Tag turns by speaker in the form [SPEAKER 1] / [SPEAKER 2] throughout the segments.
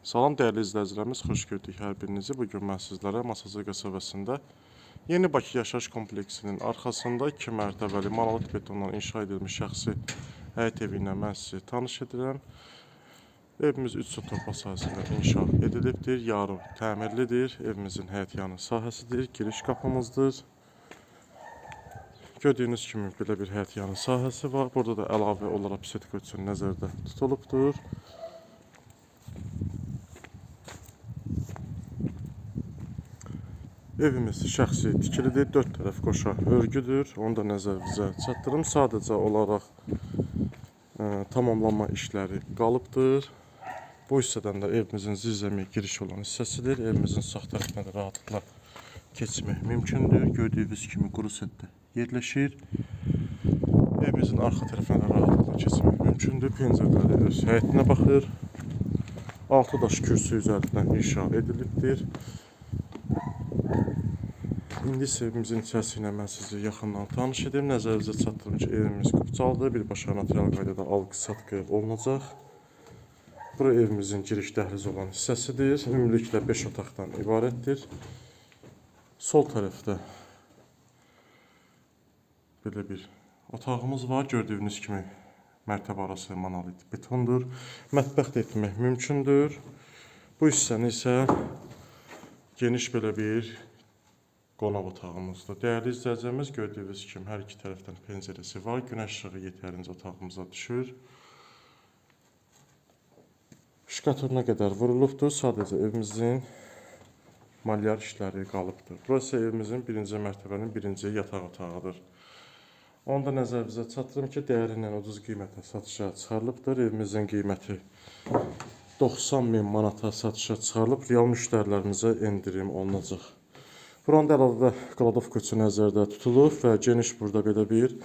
[SPEAKER 1] Salam dəyərli izləyicilərimiz, xoş gördük hər birinizi. Bu gün mən sizlərə Masazır qəsəbəsində Yeni Bakı yaşayış kompleksinin arxasında 2 mərtəbəli monolit betondan inşa edilmiş şəxsi həyət evi ilə mən sizi tanış edirəm. Evimiz 3 sot torpaq sahəsində inşa edilibdir, yarım təmirlidir. Evimizin həyət yanı sahəsidir, giriş qapımızdır. Gördüyünüz kimi belə bir həyət yanı sahəsi var. Burada da əlavə olaraq psetika üçün nəzərdə tutulubdur. Evimiz şəxsi tikilidir, dörd tərəf qoşa örgüdür. Onu da nəzərinizə çatdırım. Sadəcə olaraq ə, tamamlanma işləri qalıbdır. Bu hissədən də evimizin zirzəmi giriş olan hissəsidir. Evimizin sağ tərəfinə də rahatlıqla keçmək mümkündür. Gördüyünüz kimi quru setdə yerləşir. Evimizin arxa tərəfinə də rahatlıqla keçmək mümkündür. Pəncərələri öz həyətinə baxır. 6 daş kürsü üzərindən inşa edilibdir. İndi isə evimizin içərisi ilə mən sizi yaxından tanış edim. Nəzərinizə çatdırım ki, evimiz qupçalıdır. Birbaşa material qaydada alqı-satqı olunacaq. Bura evimizin giriş dəhlizi olan hissəsidir. Ümumiliklə 5 otaqdan ibarətdir. Sol tərəfdə belə bir otağımız var. Gördüyünüz kimi mərtəbə arası monolit betondur. Mətbəx də etmək mümkündür. Bu hissəni isə geniş belə bir qonaq otağımızdır. Dəyərli izləyicilərimiz gördüyünüz kimi hər iki tərəfdən pəncərəsi var. Günəş işığı yetərincə otağımıza düşür. Şkaturuna qədər vurulubdur. Sadəcə evimizin malyar işləri qalıbdır. Burası evimizin birinci mərtəbənin birinci yataq otağıdır. Onu da nəzərinizə çatdırım ki, dəyərindən ucuz qiymətə satışa çıxarılıbdır. Evimizin qiyməti 90 min manata satışa çıxarılıb. Real müştərilərimizə endirim olunacaq. Buranda əlavə qladovka üçün nəzərdə tutulub və geniş burada belə bir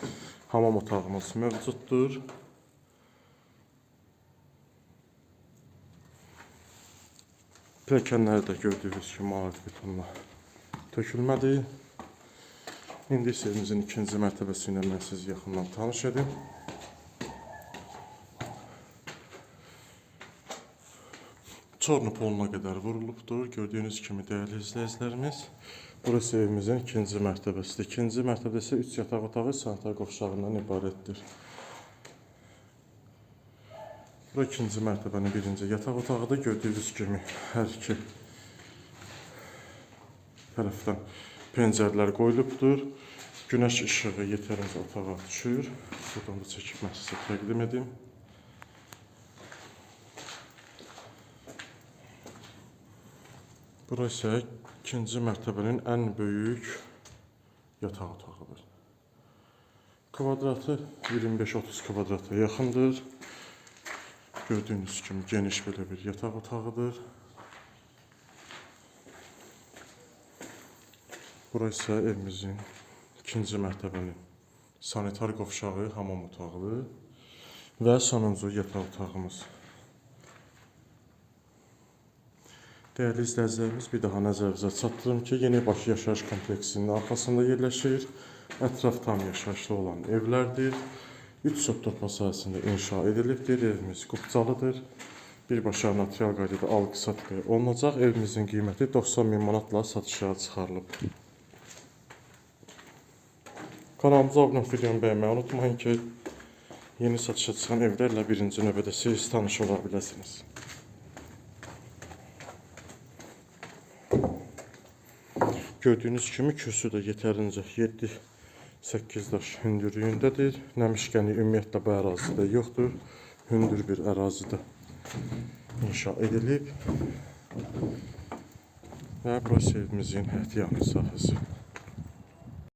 [SPEAKER 1] hamam otağımız mövcuddur. Pilləkənləri də gördüyünüz kimi mavi betonla tökülmədi. İndi isə evimizin ikinci mərtəbəsi ilə mən sizi yaxından tanış edim. Çornu poluna qədər vurulubdur. Gördüyünüz kimi dəyərli izləyicilərimiz. Burası evimizin ikinci mərtəbəsidir. İkinci mərtəbədə isə 3 yataq otağı sanitar qovşağından ibarətdir. Bura ikinci mərtəbənin birinci yataq otağıdır. Gördüyünüz kimi hər iki tərəfdən pəncərələr qoyulubdur. Günəş işığı yetərincə otağa düşür. Buradan da çəkib mən sizə təqdim edim. Bura isə ikinci mərtəbənin ən böyük yataq otağıdır. Kvadratı 25-30 kvadrata yaxındır. Gördüyünüz kimi geniş belə bir yataq otağıdır. Bura isə evimizin ikinci mərtəbənin sanitar qovşağı, hamam otağıdır və sonuncu yataq otağımız. Dəyərli izləyicilərimiz, bir daha nəzərinizə çatdırım ki, Yeni Bakı yaşayış kompleksinin arxasında yerləşir. Ətraf tam yaşayışlı olan evlərdir. 3 sot torpaq sahəsində inşa edilibdir. Evimiz qupcalıdır. Birbaşa material qaydada alqı-satqı olunacaq. Evimizin qiyməti 90 min manatla satışa çıxarılıb. Kanalımıza abunə olub videomu bəyənməyi unutmayın ki, yeni satışa çıxan evlərlə birinci növbədə siz tanış ola biləsiniz. Gördüyünüz kimi kürsü də yetərincə 7-8 daş hündürlüyündədir. Nəmişkəni ümumiyyətlə bu ərazidə yoxdur. Hündür bir ərazidə inşa edilib. Və burası evimizin həyət yanı sahəsi.